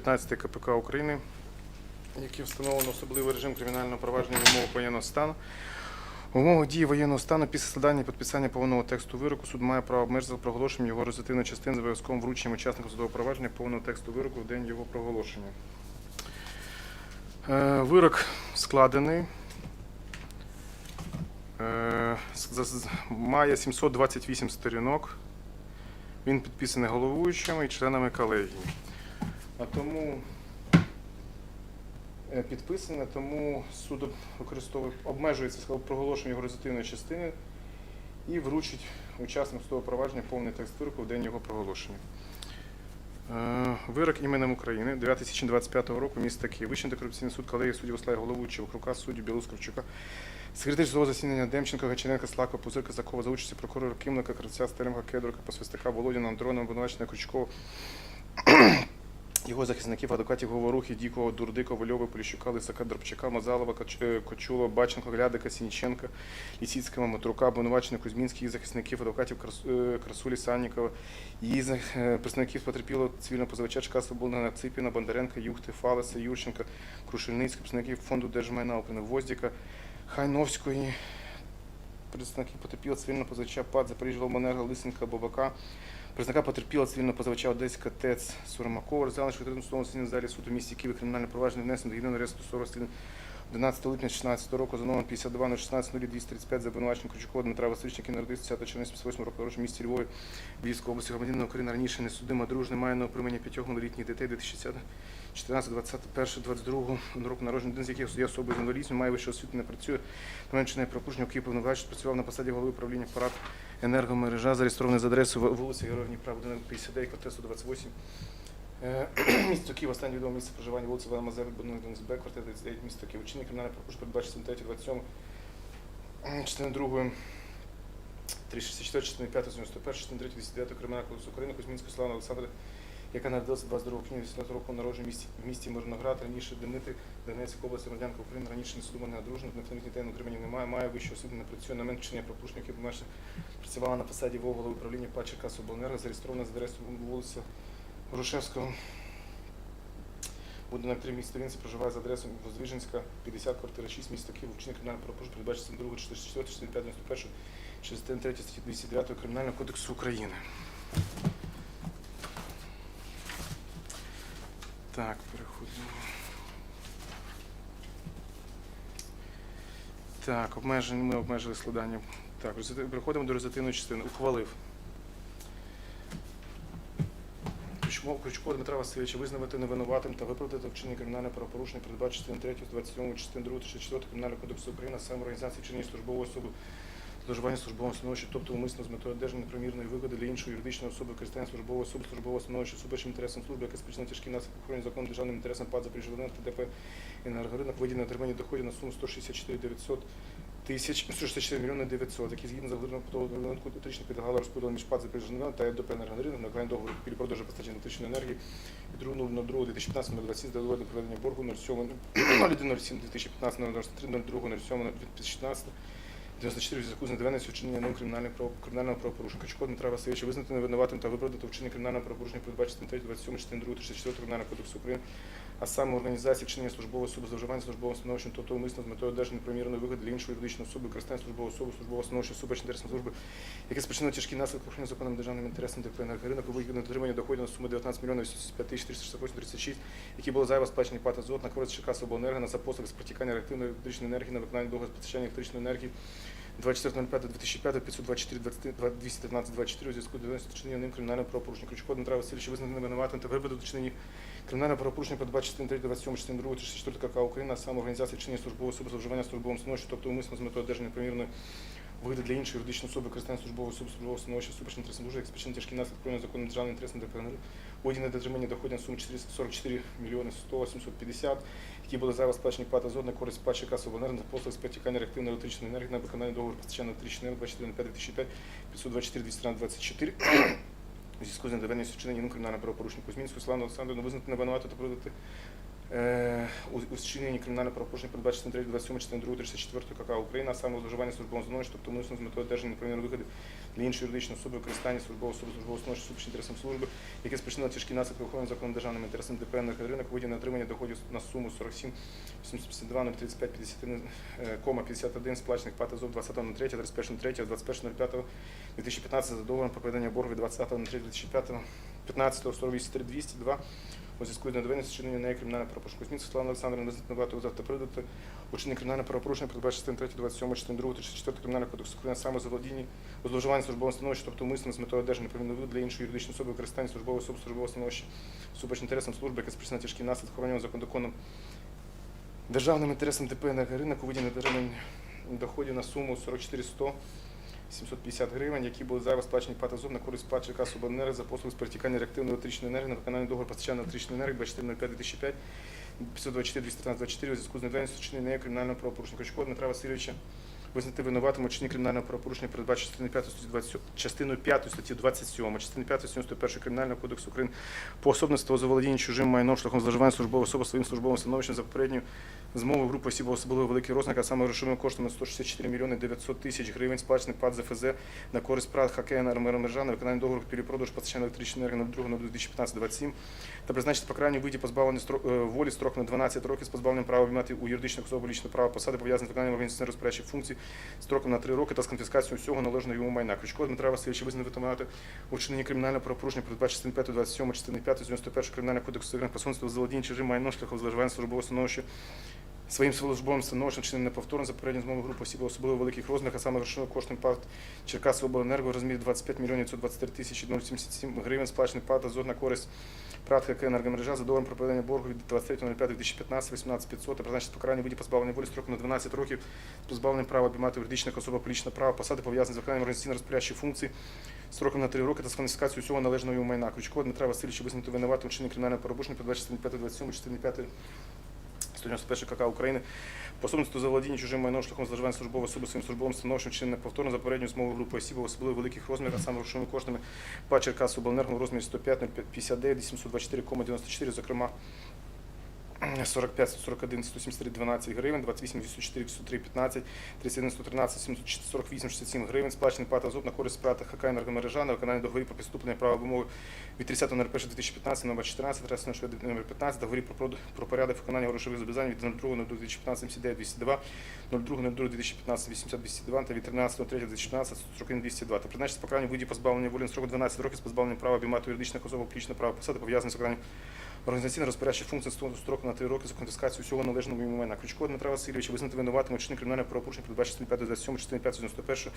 215 КПК України, який встановлено особливий режим кримінального провадження в умовах воєнного стану. В умовах дії воєнного стану після складання і підписання повного тексту вироку суд має право обмежити проголошенням його результативної частини з обов'язковим врученням учаснику судового провадження повного тексту вироку в день його проголошення. Е, Вирок складений. Е, Має 728 сторінок. Він підписаний головуючими і членами колегії. А тому е, підписане, тому суд використовує, обмежується сказав, проголошенням результативної частини і вручить учаснику судового провадження повний текст вироку в день його проголошення. Е, Вирок іменем України 9 січня 25 року місто Київ. Вищий антикорупційний суд колегії суддів складі головуючого Крука, суддів Білус секретар судового засідання Демченка, Гачененка, Слака, Пузирка, Закова за участі прокурора Кимлика, Кравця, Стеремка, Кедрука, Посвистика, Володіна, Андронова, обвинувачення Крючкова, його захисників, адвокатів Говорухи, Дікого, Дурдика, Льови, Поліщука, Лисака, Дробчака, Мазалова, е, Кочула, Баченко, Глядика, Сініченка, Лісіцького, Матрука, обвинувачених Кузьмінських, їх захисників, адвокатів е, Красулі, Саннікова, її е, представників потерпілого цивільного позивача Чкаса, Болдана, Ципіна, Бондаренка, Юхти, Фалеса, Юрченка, Крушельницьких, представників фонду держмайна Воздіка, Хайновської, представників потерпілого цивільного позивача ПАД, Запоріжжя, Волмонерго, Лисенка, Бабака, Представника потерпіла цивільного позивача Одеська ТЕЦ Суромакова, розглянули що в залі суду місті Києві кримінальне провадження внесено до єдиного реєстру 40 слід 11 липня 2016 року за номером 52 016 0235 за обвинуваченням Крючкова Дмитра Васильовича, який народився 10 червня 78 року народження в місті Львові, Львівської області, громадянина України раніше не судима, дружне має на опримання п'ятьох малолітніх дітей 2010 14, 21, 22 року народження, один з яких є особою з інвалідністю, має вищу освіту, не працює, менше пропущення, Київ повноважить, працював на посаді голови управління апарат енергомережа, зареєстрований за адресою вулиця Героїв Дніпра, будинок 59, квартира 128. Е, Місто Київ, останнє відоме місце проживання, вулиця Вана Мазепи, будинок 1 Б, квартира 39, місто Київ. Вчинник кримінальне пропущення передбачено 3, 27, частини 2, 364, частини 5, 91, частини 3, 209 Кримінального кодексу України, Кузьмінської Слава Олександра, яка народилася 22 квітня 18 року народження в місті, місті Мирноград, раніше Дмитрий, Донецька область, громадянка України, раніше не судома, не одружена, неповних дітей на утриманні немає, має вищу освіту, не працює, на момент вчинення пропущення, обмежено працювала на посаді ВО управління ПА Черкас Обленерго, зареєстрована за адресою вулиця Грушевського. Будинок 3 місто Вінці проживає за адресою Воздвиженська, 50, квартира 6, місто Київ, вчинення кримінального правопорушення передбачиться 2, 44, 45, 91, 63 статті 209 Кримінального кодексу України. Так, переходимо. Так, обмеження, ми обмежили складання. Так, переходимо до результативної частини. Ухвалив. Крючко- Дмитра Васильовича визнавати невинуватим та виправдати вчинення кримінального правопорушення, передбачити частини 3, 27, частини 2, 34 Кримінального кодексу України, саме організації вчинення службової особи зловживання службового становища, тобто умисно з метою одержання непримірної вигоди для іншої юридичної особи, користання службової особи, службового становища, суперечим інтересам служби, яке спричинило тяжкі наслідки охорони законом державним інтересам ПАД Запоріжжя ТДП енергоринок, виділення отримання доходів на суму 164 900 тисяч 164 мільйони 900, які згідно заглибленого побутового ринку утрично підлягали розподілу між ПАД Запоріжжя та ДП енергоринок на виконання договору купівлі продажу постачання електричної енергії від 2 2015 на 20 до доводу проведення боргу 07 0107 2015 на 93 02 07 2016 94 в зв'язку з недоведеністю вчинення ним кримінального правопорушення. Качко Дмитра Васильовича визнати невинуватим та виправдати вчинення кримінального правопорушення передбачити 3, 27, частини 2, 34 Кримінального кодексу України, а саме організації вчинення службової особи зловживання службовим становищем, тобто умисно з метою одержання непримірної вигоди для іншої юридичної особи, користання службової особи, службового становища, супереч інтересам служби, яке спричинило тяжкі наслідки охорони законним державним інтересам ДП енергоринок у дотримання доходів на суму 19 мільйонів 85 тисяч 468 36, які були зайво сплачені плати ЗОТ на користь Черкас обленерго на запослуг з протікання реактивної електричної енергії на виконання договору з постачання електричної енергії 24.05.2005 524 213 24 у зв'язку з вчинення ним кримінального правопорушення. Крючко Дмитра Васильовича визнати невинуватим та виправдати вчинені кримінального правопорушення передбачити частини 3, 27, частини 2, 34 КК України, а саме організації вчинення службової особи зловживання службовим становищем, тобто умисно з метою одержання примірної вигоди для іншої юридичної особи користання службової особи службового становища суперечним інтересам служби, як спричинені тяжкі наслідки кровного законним державним інтересам ДПНР, одіне дотримання доходів на суму 444 мільйони 100 750, які були зайво сплачені плата зод на користь пачі касу обленерго за послуг з протікання реактивної електричної енергії на виконання договору постачання електричної енергії 24 на 5 2005 524 213 24 у зв'язку з недоведеністю вчинення ним кримінального правопорушення Кузьмінську Славну Олександрівну визнати невинуватою та продати е, у, вчиненні кримінального правопорушення передбачити 3, 27, частини 2, 34 КК України, а саме зловживання службовим становища, тобто умисно з метою одержання неправильних вигоди для іншої юридичної особи використання службового особи службового становища суперечить інтересам служби, яке спричинило тяжкі наслідки охорони законом державним інтересам ДП «Енергоринок» у на отримання доходів на суму 47 852 035 51, е, кома 51 сплачених ПАТ АЗОВ 20.03, 31.03, 21.05 2015 за договором про проведення боргу від 20.03.2005 15 48 202 у зв'язку з недовинністю вчинення неї кримінального правопорушення. Кузьміця Слава Олександра Набагато завтра придати учинення кримінального правопорушення, передбачити частини 3, 27, частини 2, 34 кримінального кодексу України саме заволодіння у зловживанні службового становища, тобто умисно з метою одержання примінної для іншої юридичної особи використання службової особи службового становища супереч інтересам служби, яке спричинено тяжкі наслідки охоронювання законом державним інтересам ДП «Енергоринок» у виді недержання доходів на суму 44 100 750 гривень, які були зайво сплачені ПАТ «Азов» на користь ПАТ «ЧК Субенерго» за послуги з перетікання реактивної електричної енергії на виконання договору постачання електричної енергії 24.05.2005 524 213 24 у зв'язку з недвійністю вчинення нею кримінального правопорушення. Качко Дмитра Васильовича визнати винуватим у вчиненні кримінального правопорушення, передбачено частиною 5 статті 20 частиною 5 статті 27, частиною 5 статті 91 Кримінального кодексу України по особництву заволодіння чужим майном шляхом зловживання службової особи своїм службовим становищем за попередню змову групи осіб особливо великий розмір, а саме грошовими коштами 164 мільйони 900 тисяч гривень, сплачених ПАД ЗФЗ на користь ПРАД хокея мережа на виконання договору перепродажу постачання електричної енергії на 2 на 2015-27 та призначити по крайній виді позбавлення е, волі строк на 12 років з позбавленням права обіймати у юридичних особ лічного права посади пов'язаних з виконанням організаційно розпорядчих функцій строком на 3 роки та з конфіскацією всього належного йому майна. Крючко Дмитра Васильовича визнати витимати у вчиненні кримінального правопорушення, передбачити частини 5, 27, частини 5, 91 Кримінального кодексу України посольство заволодіння чужим майном шляхом зловживання службового становища Своїм службовим становищем чинено неповторно за попередньою змовою групи осіб особливо великих розмірах, а саме грошовим коштом обленерго в розмірі 25 мільйонів 923 тисячі 077 гривень, сплачених ПАТ «Азот» на користь ПРАТ ХК «Енергомережа» за договором про проведення боргу від 23.05.2015 18500 та призначити покарання виді позбавлення волі строком на 12 років з позбавленням права обіймати юридичних особ публічне право посади пов'язані з виконанням організаційно розпорядчих функцій строком на 3 роки та з конфіскацією всього належного йому майна. Крючкова Дмитра Васильовича визнати винуватим вчинення кримінального правопорушення, передбачити 5, 27, 4, 5 191 КК України. По за заволодіння чужим майном шляхом зловживання службової особи своїм службовим становищем чинне повторно за попередню змову групи осіб, особливо великих розмірів, а саме грошовими коштами ПА Черкасу Обленерго в розмірі 105 059 724,94, зокрема 45 141 173 12 гривень, 28 204 103 15, 31 113 748 67 гривень, сплачений ПАТ «Азот» на користь справи ХК «Енергомережа» на виконання договорів про підступлення права вимоги від 30.01.2015 номер 14, адресна номер 15, договорів про, про порядок виконання грошових зобов'язань від 02.02.2015 79 202, 02.02.2015 80 202 та від 13.03.2015 41 202 та призначити покарання в виді позбавлення волі на строк 12 років з позбавленням права обіймати юридичних особ публічне право посади пов'язаних з виконанням організаційно розпорядчих функцій строку на 3 роки за конфіскацію всього належного йому майна. Крючко Дмитра Васильовича визнати винуватим вчиненні кримінального правопорушення, передбачити 5 27 частини 5 91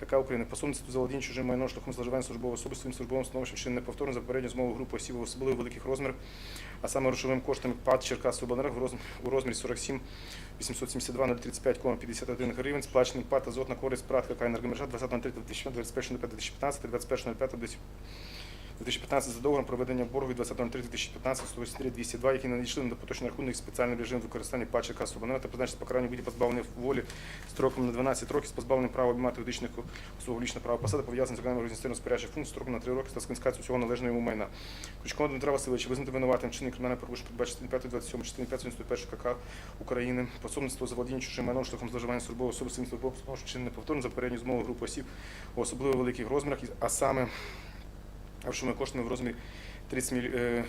КК України. Пособництво заволодіння чужим майном шляхом зловживання службової особи своїм службовим становищем чинне неповторно за попередню змову групи осіб особливо великих розмірах, а саме грошовим коштом ПАД Черкас Обленерго в розм- у розмірі 47 872 035,51 гривень, сплачений ПАД «Азот» на користь ПРАТ КК «Енергомережа» 20.03.2015, 21.05.2015 та 21.05.2015 2015 за договором проведення боргу від 20.03.2015 183 202, які надійшли на поточний рахунок спеціальний режим використання пачки касу абонемента, призначити покарання виді позбавлення волі строком на 12 років з позбавленням права обіймати юридичних особу лічного права посади, пов'язаних з виконанням організаційно розпорядчих функцій строком на 3 роки та з конфіскацією всього належного йому майна. Крючкова Дмитра Васильовича визнати винуватим вчинення кримінального правопорушення передбачити 5, 27, частини 5, 91 КК України, пособництво заволодіння чужим майном шляхом зловживання службової особи становищем чинне повторно за попередню змову групи осіб у особливо великих розмірах, а саме грошовими коштами в розмірі 30 міль... е,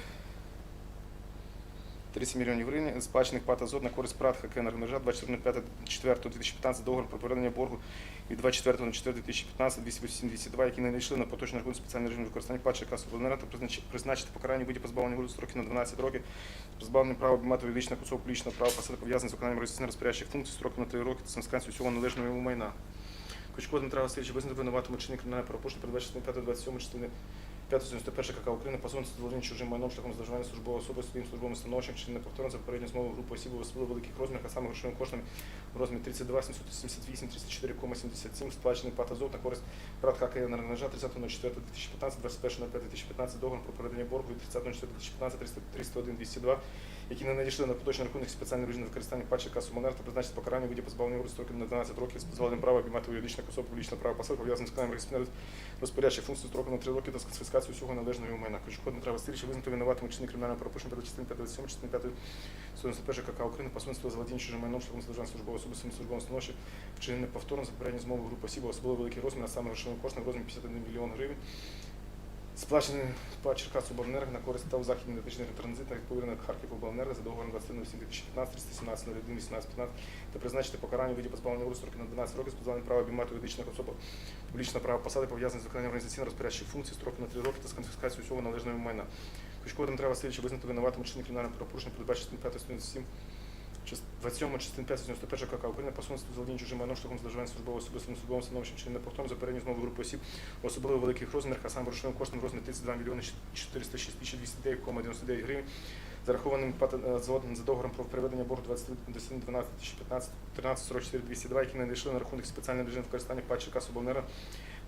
30 мільйонів гривень, сплачених ПАТ «Азот» на користь ПРАТ ХК «Енергомережа» 24.04.2015 договор про проведення боргу від 24.04.2015 208-202, які не надійшли на поточний рахунок спеціальний режим використання ПАТ ЧК «Субленерго» призначити покарання виді позбавлення волі строки на 12 років з позбавленням права обіймати юридичних особ публічного права посади пов'язаних з виконанням організаційно розпорядчих функцій строком на 3 роки та конфіскацією всього належного йому майна. Кучко Дмитра Васильовича визнати винуватим вчинення кримінального правопорушення, передбачити 5 27 частини 591 КК України по зоні заволодіння чужим майном шляхом зловживання службової особи своїм службовим становищем чи неповторно за попередню змову групи осіб особливо великих розмірах, а саме грошовим коштом в розмірі 32 778 34,77 сплачений ПАТ «Азот» на користь ПРАТ КК «Енергонежа» 30.04.2015, 21.05.2015 договор про проведення боргу від 30.04.2015 301 202, які не надійшли на поточний рахунок спеціальний режим використання пачки касу Монер та призначити покарання у виді позбавлення волі строків на 12 років з позбавленням права обіймати юридичних особ публічного права посади, пов'язаних з виконанням організаційно розпорядчих функцій строком на 3 роки та з конфіскацією всього належного майна. Крючко Дмитра Васильовича визнати винуватим чині кримінального правопорушення перед частини 57 частини 5 191 КК України по смислу заволодіння чужим майном шляхом содержання службової особи службовим становищем, вчинене повторно за попередньо змови групи осіб, особливо великий розмір, а саме грошовим коштом в розмірі 51 мільйон гривень, сплачений по Черкасобленерго на користь та у західний медичний транзит на повірених Харків обленерго за договором 27.2015, 317, 01, 18, 15 та призначити покарання у виді позбавлення волі строки на 12 років з позбавленням права обіймати юридичних особ публічне право посади пов'язане з виконанням організаційно розпорядчих функцій строку на 3 роки та з конфіскацією усього належного майна. Ключко Дмитра Васильовича визнати винуватим чині кримінального правопорушення передбачити 5 107 27 частин 5 91 КК України. По сумству заволодіння чужим майном шляхом зловживання службового особи своїм службовим становищем чи неповторно за передню змову групи осіб особливо великих розмірах, а саме грошовим коштом в розмірі 32 мільйони 406 тисяч 209,99 гривень, зарахованим плата- за договором про переведення боргу 23 12 2015 13 44 202, які не надійшли на рахунок спеціального режиму використання ПАД Черкасобленерго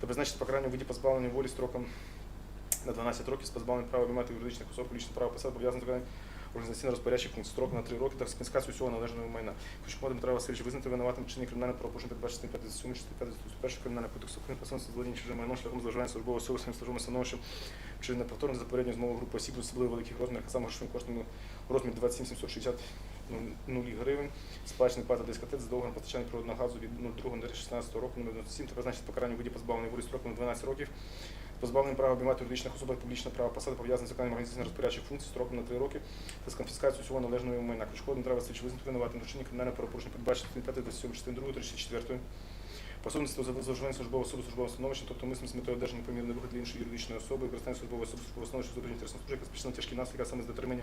та призначити покарання у виді позбавлення волі строком на 12 років з позбавленням права обіймати юридичних особ публічне право посад пов'язаних організаційно розпорядчих функцій строк на 3 роки та з конфіскацією усього належного майна. Кучко Дмитра Васильович визнати винуватим чині кримінального правопорушення передбачити 57 1 кримінального кодексу України по сонцю злодіння чужим майном шляхом зловживання службового особи своїм службовим становищем чи неповторно за попередню змову групи осіб в особливо великих розмірах, а саме грошовим коштом у розмірі 27 760 0 гривень, сплачений плата дискотек за договором постачання природного газу від 02.16 року номер 97 та призначити покарання у виді позбавлення волі строком 12 років позбавленням права обіймати юридичних особ публічне право посади пов'язаних з виконанням організаційно розпорядчих функцій строком на 3 роки та з конфіскацією всього належного майна. Ключко Дмитра Васильович визнати винуватим в чині кримінального правопорушення передбачити 5 27 частин 2 34 Пособництво за зловживання службового особи службового становища, тобто мислим з метою одержання помірної вигоди для іншої юридичної особи, використання службової особи службового становища з інтересної служби, яка спричинила тяжкі наслідки, саме з дотримання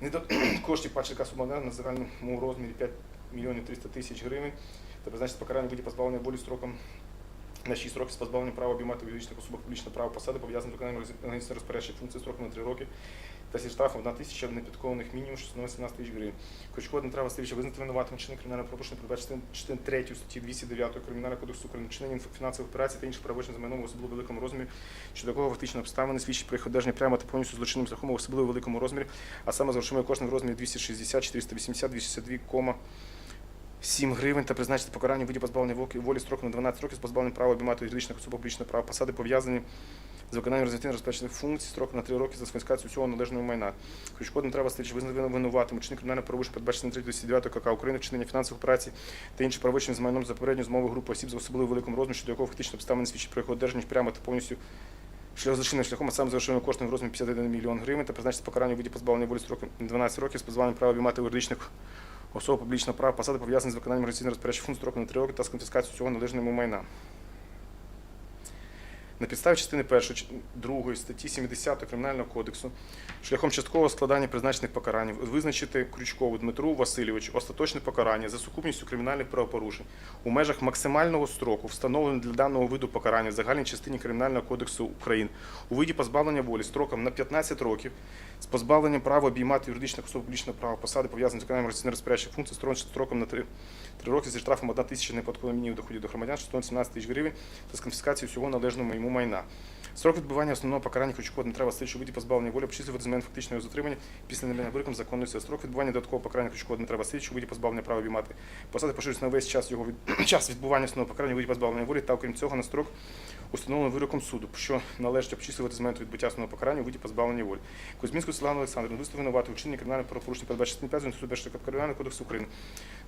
недо... коштів пачка субмонера на загальному розмірі 5 мільйонів 300 тисяч гривень та призначити покарання в виді позбавлення волі строком на 6 років з позбавленням права обіймати юридичних особах публічне право посади, пов'язане з виконанням організаційно розпорядчих функцій строком на 3 роки та зі штрафом на тисяча непідкованих мінімум, що становить 17 тисяч гривень. Кочко Дмитра Васильовича визнати винуватим чином кримінального правопорушення передбачити частин 3 статті 209 Кримінального кодексу України вчинення фінансових операцій та інших правочин за майном в особливо великому розмірі, щодо якого фактично обставини свідчить про їх одержання прямо та повністю злочинним шляхом в особливо великому розмірі, а саме з грошовими коштами розмірі 260, 480, 262, 7 гривень та призначити покарання виді позбавлення волі- строком на 12 років з позбавленням права обіймати юридичних особ публічного права посади пов'язані з виконанням результативно розпочатих функцій строк на 3 роки за конфіскацію всього належного майна. Ключко Дмитра Васильович визнано винуватим у чині кримінального правопорушення передбачено 309 КК України вчинення фінансових операцій та інші правочини з майном за попередню змову групи осіб з особливо великим розміром, щодо якого фактично обставини свідчить про його одержання прямо та повністю шлях злочинним шляхом, а саме за грошовими коштами в розмірі 51 мільйон гривень та призначити покарання у виді позбавлення волі строком на 12 років з позбавленням права обіймати юридичних особ публічного права посади пов'язані з виконанням організаційно розпорядчих функцій строком на 3 роки та з конфіскацією всього належного майна. На підставі частини 1, 2 статті 70 Кримінального кодексу шляхом часткового складання призначених покарань визначити Крючкову Дмитру Васильовичу остаточне покарання за сукупністю кримінальних правопорушень у межах максимального строку, встановленого для даного виду покарання в загальній частині Кримінального кодексу України у виді позбавлення волі строком на 15 років з позбавленням права обіймати юридичних особ публічного права посади, пов'язаних з виконанням організаційно розпорядчих функцій, строком на 3, 3 роки зі штрафом 1 тисяча неподаткових мінімів доходів до громадян, що становить 17 тисяч гривень та з конфіскацією всього належного йому майна. Строк відбування основного покарання Крючкова Дмитра Васильовича у виді позбавлення волі обчислювати з моменту фактичного затримання після набрання вироком законної. Строк відбування додаткового покарання Крючкова Дмитра Васильовича у виді позбавлення права обіймати посади поширюється на весь час його від... час відбування основного покарання у виді позбавлення волі та окрім цього на строк установлений вироком суду, що належить обчислювати з моменту відбуття основного покарання у виді позбавлення волі. Кузьмінську Світлану Олександрівну виставлено винувати у вчиненні кримінального правопорушення передбачити 5 191 Кримінального кодексу України.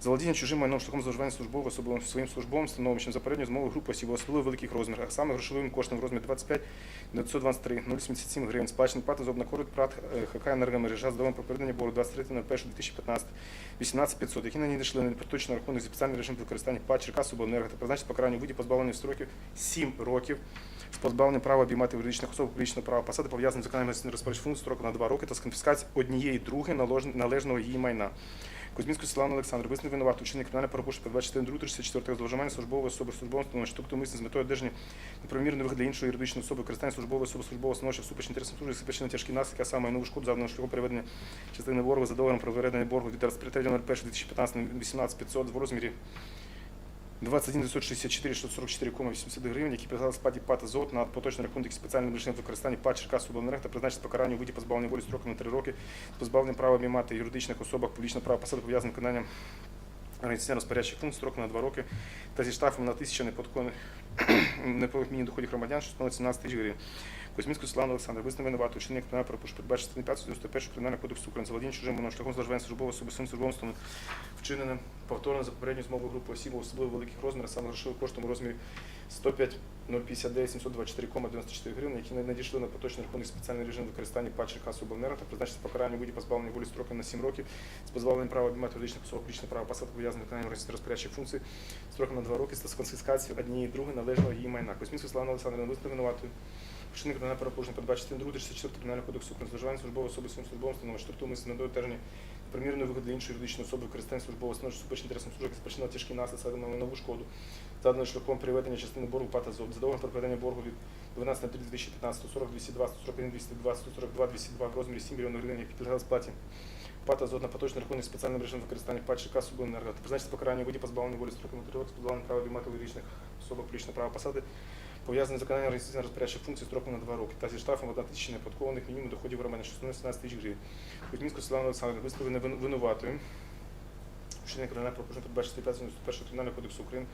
Заволодіння чужим майном шляхом зловживання службовим особливим своїм службовим становищем за передньою змовою групи осіб особливо великих розмірах, а саме грошовим коштом в розмірі 25 923 077 гривень, сплачений плата за обнакорд ПРАТ ХК «Енергомережа» з договором про передання боргу 23.01.2015 18 500, які на ній дійшли на поточний рахунок зі спеціальний режим використання ПАД Черкасобленерго та призначити покарання у виді позбавлення строків 7 років з позбавленням права обіймати юридичних особ публічного права посади, пов'язаних з виконанням розпорядження функцій строку на 2 роки та з конфіскації однієї другої належного її майна. Кузьмінську Світлану Олександр, визнано винувату вчинення кримінальне правопорушення передбачити 2 34 зловживання службової особи службовим становищем, тобто мислення з метою одержання неправомірної вигоди іншої юридичної особи, використання службової особи службового становища всупереч інтересам служби, спричинено тяжкі наслідки, а саме нову шкоду завданого шляху переведення частини боргу за договором про виведення боргу від 23.01.2015 18 500 в розмірі 21 964 644,80 гривень, які призали спаді ПАТ «Азот» на поточний рахунок спеціальним режимом використання ПАТ Черкасобленерго та призначити покарання у виді позбавлення волі строком на 3 роки з позбавленням права обіймати юридичних особах публічного права посади пов'язаним з виконанням організаційно розпорядчих функцій строком на 2 роки та зі штрафом на тисяча неподаткових мінімум доходів громадян, що становить 17 тисяч гривень. Кузьмінську Світлану Олександр, визнано винуватою вчинення кримінального правопорушення, передбачено частини 5 91 Кримінального кодексу України, заволодіння чужим майном шляхом зловживання службової особи своїм службовим станом, вчиненим повторно за попередню змову групи осіб, особливо великих розмірів, саме грошовим коштом у розмірі 105 059 724,94 гривень, які надійшли на поточний рахунок спеціальний режим використання патчі касу обленерго та призначити покарання у виді позбавлення волі строком на 7 років з позбавленням права обіймати юридичних особ публічне право посад пов'язаних виконанням розпорядчих функцій строком на 2 роки з конфіскацією однієї другої належного її майна. Кузьмінську Славна Олександрівна визнана винуватою. Вчинник кримінального правопорушення передбачити 2 34 кримінального кодексу України зловживання службової особи своїм службовим становищем, штрафу ми на одержання примірної вигоди для іншої юридичної особи використання службового становища супереч інтересам служби, яке спричинило тяжкі наслідки на нову шкоду, заданої шляхом приведення частини боргу ПАТа ЗОБ, за договором про проведення боргу від 12 на 3 2015, 40 202, 141 202, 142 202 в розмірі 7 мільйонів гривень, які підлягали сплаті ПАТа ЗОД на поточний рахунок спеціальним режимом використання ПАТ ЧК Субенерго призначити покарання у виді позбавлення волі строком на 3 роки з позбавленням права обіймати юридичних особи публічного права посади, пов'язані з виконанням організаційно розпорядчих функцій строком на 2 роки та зі штрафом 1 тисячі неподаткових мінімум доходів громадян, що становить 17 тисяч гривень. Кузьмінську Світлану Олександрівну виставлено вин- винуватою. Вчинення кримінального правопорушення передбачити 591 Кримінального кодексу України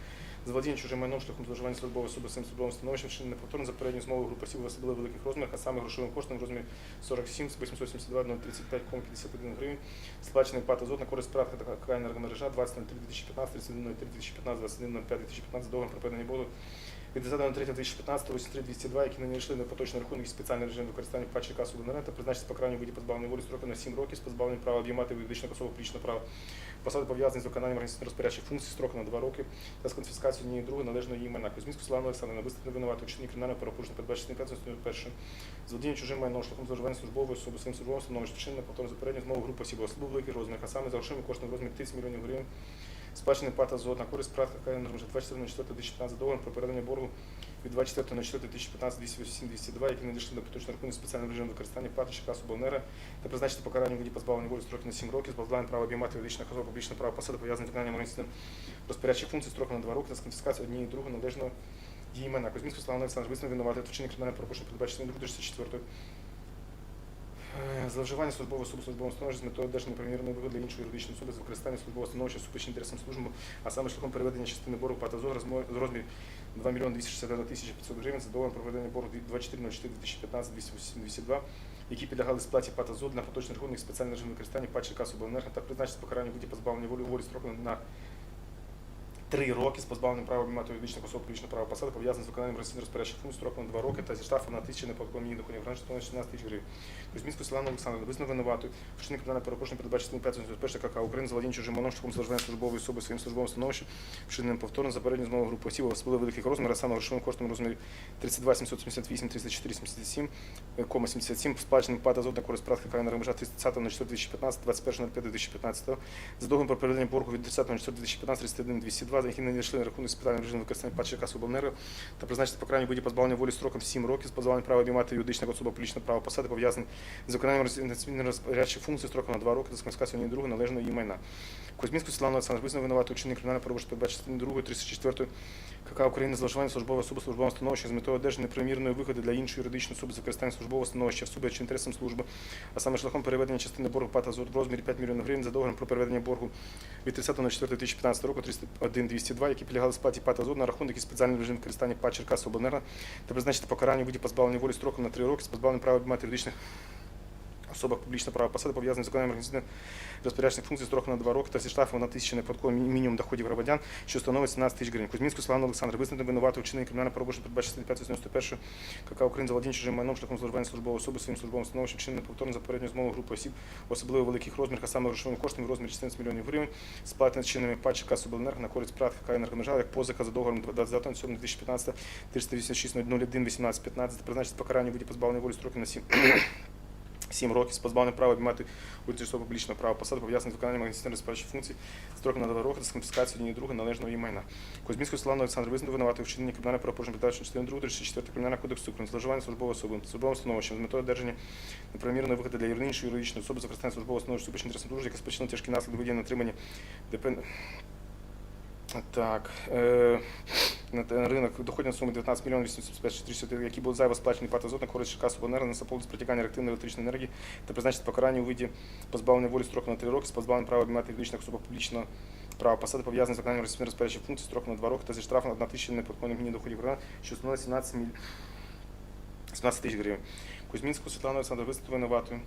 з володіння чужим майном шляхом зловживання службової особи своїм службовим становищем, вчинення повторно за передню змову групи осіб в особливо великих розмірах, а саме грошовим коштом в розмірі 47 872 035,51 гривень, сплачений ПАТ АЗОТ на користь прав така енергомережа 20 на 3 2015, 31 3 2015, 21 05 2015 договором про передання боргу від 10 на 3 2015, 83 202, які не надійшли на поточний рахунок і спеціальний режим використання ПАЧ касу ДНР та призначити покарання у виді позбавлення волі строку на 7 років з позбавленням права обіймати юридичних особу публічного права посади пов'язані з виконанням організаційно розпорядчих функцій строк на 2 роки та з конфіскацією однієї другої належної їй майна. Кузьмінську Славну Олександрівну виставлено винувату вчинення кримінального правопорушення передбачити 5 перше з володіння чужим майном шляхом зловживання службової особи своїм службовим становищем вчинення повторно за передню змову групи осіб особливо великих розмірах, а саме за грошовими коштами в розмірі 30 мільйонів гривень сплачений ПАТ ЗОД на користь прав КК «Енергомережа» 24 на 4 2015 договором про передання боргу від 24 на 4 2015 287 202, які надійшли на поточний рахунок спеціальним режимом використання ПАТ ЧК Субленера та призначити покарання у виді позбавлення волі строк на 7 років з позбавленням права обіймати юридичних особ публічного права посади пов'язаних з виконанням організаційних розпорядчих функцій строком на 2 роки та з конфіскацією однієї другої належного її майна. Кузьмінську Славна Олександр визнав винуватий в вчиненні кримінального правопорушення передбачений 264 Е, Зловживання службової особи службового становища з метою одержання примірної вигоди для іншої юридичної особи з використання службового становища супереч інтересам служби, а саме шляхом переведення частини боргу ПАТ ЗОГ з розмірі 2 мільйони 261 тисячі 500 гривень за договором проведення боргу 2404 2015 282 які підлягали сплаті ПАТ ЗОД на поточний рахунок спеціальний режим використання ПАТ ЧК Субленерго та призначити покарання виді позбавлення волі волі строком на Три роки з позбавленням права обіймати юридичних особ публічного права посади пов'язаних з виконанням організаційно розпорядчих функцій строком на 2 роки та зі штрафом на тисячі доходів гранж 16 тисяч гривень. Кузьмінську Світлану Олександрівну визнано винуватою вчинник кримінального правопорушення передбачити 5 1 КК України з володіння чужим майном шляхом зловживання службової особи своїм службовим становищем, вчиненим повторно за передню змову групи осіб, особливо великих розмірів, саме грошовим коштом в розмірі 32 778 34 77, кома 77, сплаченим ПАТ «Азот» на користь прав КК «Енергомережа» 30 на 4 2015, 21 5 2015, за договором про передання боргу від 10 на 4 2015, 31 202, які не надійшли на рахунок спеціального режиму використання ПАТ ЧК «Субленерго» та призначити покарання у виді позбавлення волі строком 7 років з позбавленням права обіймати юридичних особа публічного права посади, пов'язані з виконанням організаційно розпорядчих функцій строком на 2 роки з конфіскацією однієї другої належної її майна. Кузьмінську Світлану Олександр визнав винуватою вчинення кримінального правопорушення передбачити 2 34 КК України зловживання службової особи службового становища з метою одержання примірної вигоди для іншої юридичної особи з використання службового становища в супереч інтересам служби, а саме шляхом переведення частини боргу ПАТ в розмірі 5 мільйонів гривень за договором про переведення боргу від 30 на 4 2015 року 301 202, які підлягали сплаті ПАТ «Азот» на рахунок і спеціальний режим використання ПАТ Черкас Обленерго та призначити покарання у виді позбавлення волі строком на 3 роки з позбавленням права обіймати юридичних особа публічного права посади пов'язані з виконанням організаційних розпорядчих функцій строком на 2 роки та зі штрафом на тисячі неподатковий мінімум доходів громадян, що становить 17 тисяч гривень. Кузьмінську Славну Олександр визнано винуватою вчинення кримінального правопорушення передбачити 591 КК України за володіння чужим майном шляхом зловживання службової особи своїм службовим становищем вчинення повторно за попередню змову групи осіб, особливо великих розмірах, а саме грошовим коштом в розмірі 14 мільйонів гривень, сплатені чинними ПАЧ КАС «Обленерго» на користь ПРАТ КК «Енергомережа» як позика за договором 29.07.2015 386 01 18 15 призначити покарання виді позбавлення волі строків на 7 7 років з позбавленням права обіймати юридичного публічного права посади, пов'язаних з виконанням організаційно розпорядчих функцій, строком на 2 роки з конфіскацією однієї друге належного її майна. Кузьмінську Славну Олександр визнав винуватий в вчиненні кримінального правопорушення передбачено частиною 2 34 Кримінального кодексу України, зловживання службової особи, службовим становищем з метою одержання неправомірної вигоди для іншої юридичної особи використання службового становища суперечним інтересам служби, яке спричинило тяжкі наслідки виділення отримання ДП... Так. Е, на ринок доходять на суму 19 мільйонів 855 400, які були зайво сплачені «Азот» на користь Черкасу Обленерго на Саполу з притягання реактивної електричної енергії та призначити покарання у виді позбавлення волі строком на 3 роки з позбавленням права обіймати юридичних особ публічного права посади пов'язаних з виконанням розпорядчих функцій строком на 2 роки та зі штрафом на 1 тисячі неподаткових мінімум доходів громадян, що становить 17 міль... 17 тисяч гривень. Кузьмінську Світлану Олександру визнати винуватою.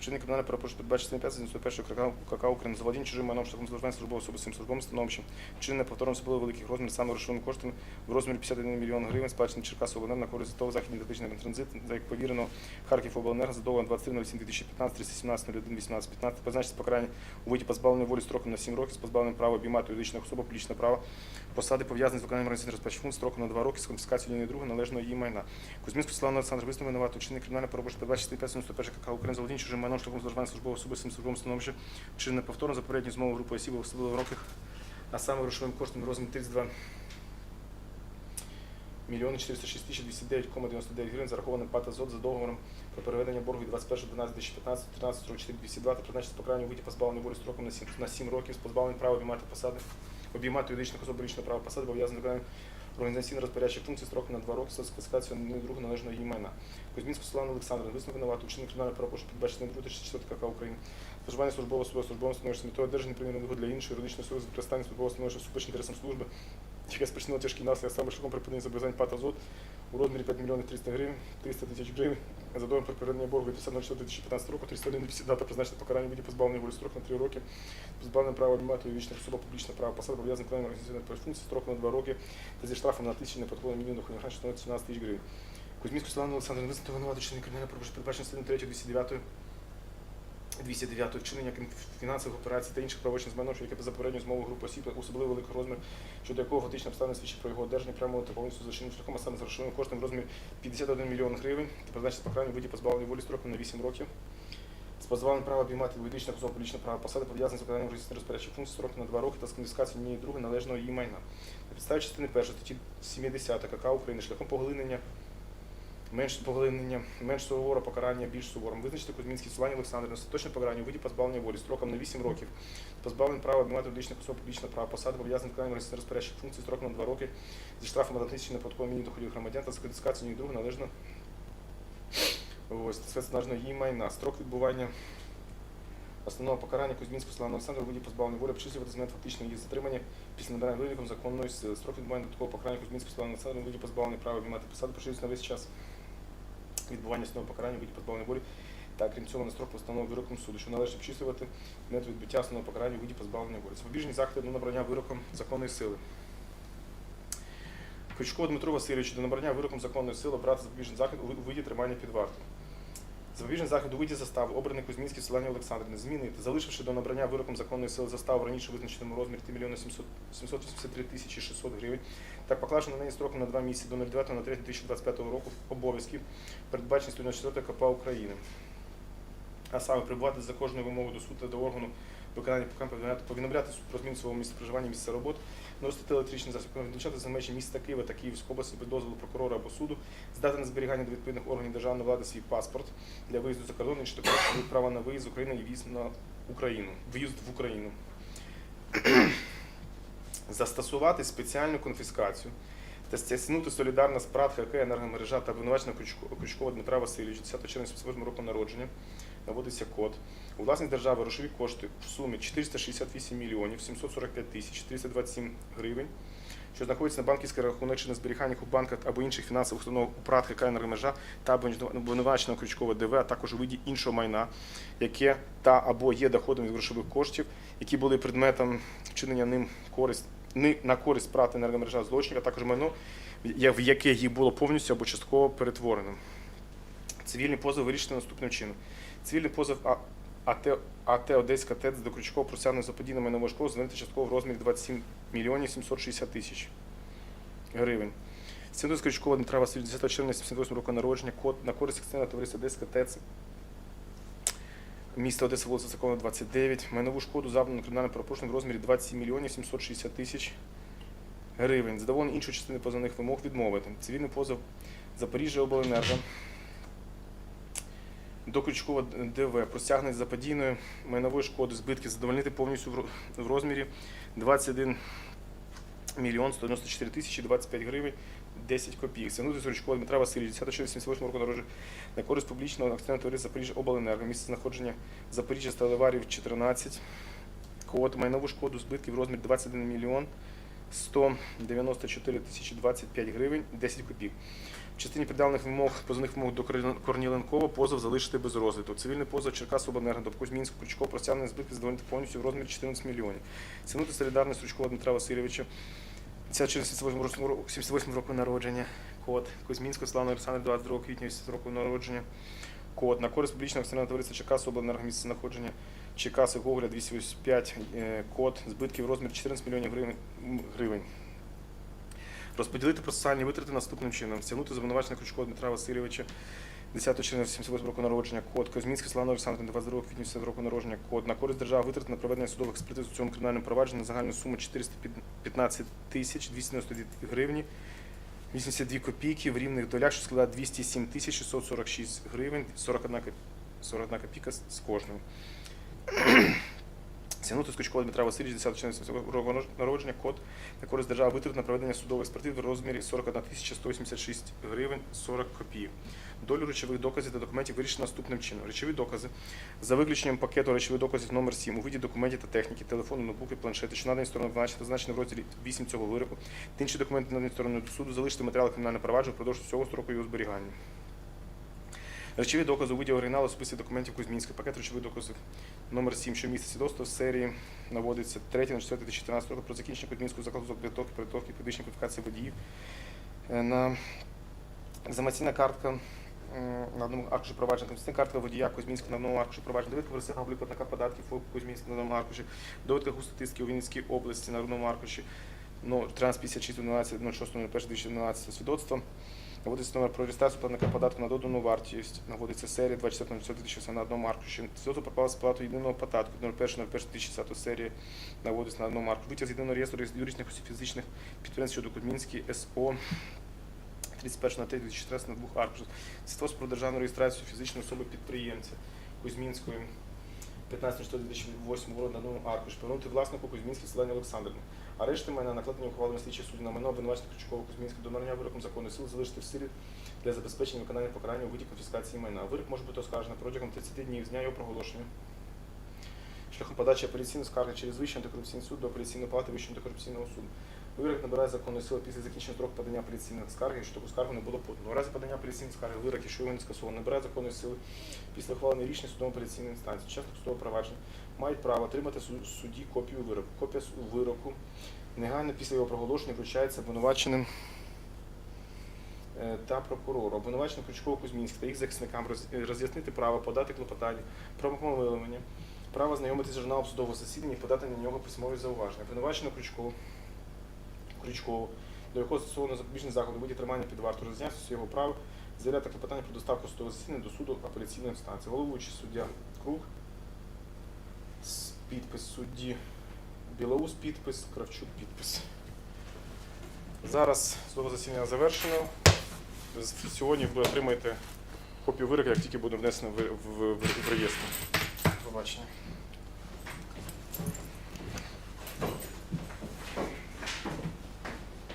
Вчинник кримінального правопорушення передбачення 5 91 какао, какао України заволодіння чужим майном шляхом зловживання службового особи цим службовим становищем. Вчинення повторно особливо великих розмірів саме грошовими коштами в розмірі 51 мільйон гривень, сплачені Черкасу ОБНР на користь ТОВ Західний тактичний транзит, за як повірено Харків обленерго за договором 23.07.2015, 317 01 18 15 позначити покарання у виді позбавлення волі строком на 7 років з позбавленням права обіймати юридичних особи публічне право посади пов'язані з виконанням організаційних розпач функцій строком на 2 роки з конфіскацією однієї друга належного її майна. Кузьмінську Славну Олександр висновив винуватий вчинення кримінального правопорушення передбачити 591 КК України заволодіння чужим майном шляхом зловживання службового особи цим службовим становищем вчинення повторно за попередню змову групи осіб в особливих роках, а саме грошовим коштом розмірі 32 мільйони 406 тисяч 209,99 гривень зарахованим ПАТ «Азот» за договором про переведення боргу від 21.12.2015 13 202 та призначити покарання виді позбавлення волі строком на 7, на 7 років з позбавленням права обіймати посади, обіймати юридичних особ річне право посади, пов'язаних організаційно розпорядчих функцій строком на 2 роки з класифікацією другого належного її майна. Кузьмінську Світлану Олександрівну висновок винувату вчинення кримінального правопорушення передбачений 2004 КК України. Споживання службового своєї службового становища з метою одержання примірного вигод для іншої юридичної особи з використання службового становища всупереч інтересам служби, яке спричинило тяжкі наслідки, саме шляхом припинення зобов'язань ПАТ «Азот» у розмірі 5 мільйонів 300 гривень, 300 тисяч гривень, за договором про переведення боргу від 2015 року, 301 дата призначити покарання буде позбавлення волі строк на 3 роки, позбавлення права обіймати юридичних особа публічне право посади, пов'язаних з виконанням організаційної функції строк на 2 роки та зі штрафом на тисячі неподколених мільйонів доходів становить 17 тисяч гривень. Кузьмінську Славну Олександру визнати винувати чинний кримінальне правопорушення передбачено 3 209 209 вчинення фінансових операцій та інших правочин з що яке за попередньою змовою групи осіб особливо великий розмір, щодо якого фактично обставини свідчить про його одержання прямого та повністю злочинним шляхом, а саме грошовим коштом в розмірі 51 мільйон гривень та призначити покарання у виді позбавлення волі строком на 8 років. З позбавленням права обіймати юридичних особ публічне право посади пов'язане з виконанням організаційних розпорядчих функцій строком на 2 роки та з конфіскацією однієї друге належного її майна. На підставі частини 1 статті 70 КК України шляхом поглинення менш поглинення, менш суворе покарання більш суворим. Визначити Кузьмінській Світлані Олександрівні остаточне покарання у виді позбавлення волі строком на 8 років. Позбавлення права обіймати юридичних особ публічне право посади, пов'язаних виконанням розпорядчих функцій строком на 2 роки зі штрафом на тисячі неподаткового мінімум доходів громадян та з конфіскацією друга належно ось це її майна. Строк відбування Основного покарання Кузьмінського Слава Олександра виді позбавлення волі обчислювати з моменту фактичного її затримання після набирання виником законної. Строк відбування додаткового покарання Кузьмінського Слава Олександра виді позбавлення права обіймати посаду поширюється на весь час відбування основного покарання виді позбавлення волі та крім цього на строк постанови вироком суду, що належить обчислювати метод відбуття основного покарання у виді позбавлення волі. Запобіжні заходи до набрання вироком законної сили. Ключко Дмитро Васильович до набрання вироком законної сили брати запобіжний захід у виді тримання під вартою. Запобіжний захід у виді застави, обраний Кузьмінській Світлані Олександрівни, змінити, залишивши до набрання вироком законної сили заставу в раніше визначеному розмірі 3 мільйони 700 783 тисячі 600 гривень, так поклавши на неї строком на 2 місяці до 09 на 3 2025 року обов'язків, передбачені 194 КП України. А саме прибувати за кожною вимогою до суду та до органу виконання повідомляти про зміну свого місця проживання, місця роботи, носити електричний засіб, визначати за межі міста Києва та Київської області без дозволу прокурора або суду, здати на зберігання до відповідних органів державної влади свій паспорт для виїзду за кордон, що також право на виїзд з України і в'їзд на Україну, в'їзд в Україну. Застосувати спеціальну конфіскацію та стягнути солідарно з ПРАТ, ХК, енергомережа та обвинувачена Крючкова Дмитра Васильовича 10 червня 78 року народження наводиться код. У власність держави грошові кошти в сумі 468 мільйонів 745 тисяч 327 гривень, що знаходяться на банківських рахунках чи на зберіганнях у банках або інших фінансових установах у ПРАТ, ХК, енергомережа та обвинуваченого Крючкова ДВ, а також у виді іншого майна, яке та або є доходом від грошових коштів, які були предметом вчинення ним користь ни- на користь ПРАТ енергомережа злочинів, а також майно, в яке їй було повністю або частково перетворено. Цивільний позов вирішено наступним чином. Цивільний позов АТ, АТ Одеська ТЕЦ до Крючкова просягнення за подійне майнової школи звернути частково в розмірі 27 мільйонів 760 тисяч гривень. Синус Крючкова Дмитра Васильовича 10 червня 78 року народження, код на користь акціонерного товариства Одеська ТЕЦ місто Одеса, вулиця Соколова, 29. Майнову шкоду завдану кримінальним правопорушенням в розмірі 27 мільйонів 760 тисяч гривень. Задоволення іншої частини позовних вимог відмовити. Цивільний позов Запоріжжя обленерго до Крючкова ДВ про стягнення заподійної майнової шкоди збитків задовольнити повністю в розмірі 21 мільйон 194 тисячі 25 гривень 10 копійок. Сягнути Крючкова Дмитра Васильовича. 10 червня 78 року народження. На користь публічного акціонерного товариства Запоріжжя обленерго, місце знаходження Запоріжжя Сталеварів 14, код. Майнову шкоду збитків в розмірі 21 мільйон 194 тисячі 25 гривень 10 копійок. В частині підданих вимог позовних вимог до Корні- Корніленкова позов залишити без розгляду. Цивільний позов Черкасобленерго до Кузьмінського Крючкова про стягнення збитків задовольнити повністю в розмірі 14 мільйонів. Цінути солідарність Ручкова Дмитра Васильовича. Це через 78 року, 78 року народження. Код Кузьмінського Славного Олександра 22 квітня 80 року народження. Код на користь публічного акціонерного товариства Черкас обленерго місце знаходження Черкаси Гоголя 285 е, код збитків в розмірі 14 мільйонів гривень. Розподілити процесуальні витрати наступним чином. Стягнути звинувачення Крючкова Дмитра Васильовича 10 червня 78 року народження, код Козмінський Слава Олександр 22 квітня 70 року народження, код на користь держави витрати на проведення судових експертиз у цьому кримінальному провадженні на загальну суму 415 тисяч 292 гривні 82 копійки в рівних долях, що складає 207 тисяч 646 гривень 41, коп- 41 копійка з кожним. Сягнути Скучкова Дмитра Васильовича 10 червня 77 року народження, код на користь держави витрат на проведення судових експертиз в розмірі 41 186 гривень 40 копійок. Долю речових доказів та документів вирішено наступним чином. Речові докази за виключенням пакету речових доказів номер 7 у виді документів та техніки, телефону, ноутбуки, планшети, що надані стороною обвинувачення зазначені в розділі 8 цього вироку, та інші документи надані стороною до суду, залишити матеріали кримінального провадження впродовж всього строку його зберігання. Речові докази у виді оригіналу списів документів Кузьмінського пакет речових доказів номер 7, що містить свідоцтво серії наводиться 3 на 4 2014 року про закінчення Кузьмінського закладу підготовки, підготовки, підвищення кваліфікації водіїв. Е, На екзаменаційна картка на одному аркуші провадження, комісійна картка водія Кузьмінського на одному аркуші провадження, довідка про стягнення обліку платника податків ФОП Кузьмінського на одному аркуші, довідка густатистки у Вінницькій області на одному аркуші, ну, 1356 12 06 01 2012 свідоцтво. Наводиться номер про реєстрацію платника податку на додану вартість. Наводиться серія 24.04.2010 на одному аркуші. Свідоцтво про право сплату єдиного податку 01.01.2010 серії наводиться на одному аркуші. Витяг з єдиного реєстру юридичних осіб фізичних підприємств щодо Кузьмінський СО 31.03.2014 на двох аркушах. Свідоцтво про державну реєстрацію фізичної особи підприємця Кузьмінської 15.04.2008 року на одному аркуші. Повернути власнику Кузьмінській Селені Олександрівні. Арешти майна накладені ухвалами слідчі судді на майно обвинувачення Крючкова Кузьмінського до набрання вироком законної сили залишити в силі для забезпечення виконання покарання у виді конфіскації майна. Вирок може бути оскаржено протягом 30 днів з дня його проголошення. Шляхом подачі апеляційної скарги через Вищий антикорупційний суд до апеляційної палати Вищого антикорупційного суду. Вирок набирає законної сили після закінчення строку подання апеляційної скарги, якщо таку скаргу не було подано. У разі подання апеляційної скарги вирок, якщо його не скасовано, набирає законної сили після ухвалення рішення судом апеляційної інстанції. Учасник судового провадження мають право отримати су- судді копію вироку. Копія су- вироку негайно після його проголошення вручається обвинуваченим е, та прокурору. Обвинуваченим Крючково Кузьмінських та їх захисникам роз'яснити право подати клопотання про помилування, право знайомитися з журналом судового засідання і подати на нього письмові зауваження. Обвинувачено Крючково, Крючково, до якого застосовано запобіжний заход у виді тримання під варту роз'яснюється його право заявляти клопотання про доставку судового засідання до суду апеляційної інстанції. Головуючий суддя Круг, підпис судді Білоус підпис, Кравчук підпис. Зараз судове засідання завершено. Сьогодні ви отримаєте копію вироку, як тільки буде внесено в реєстр. Побачення.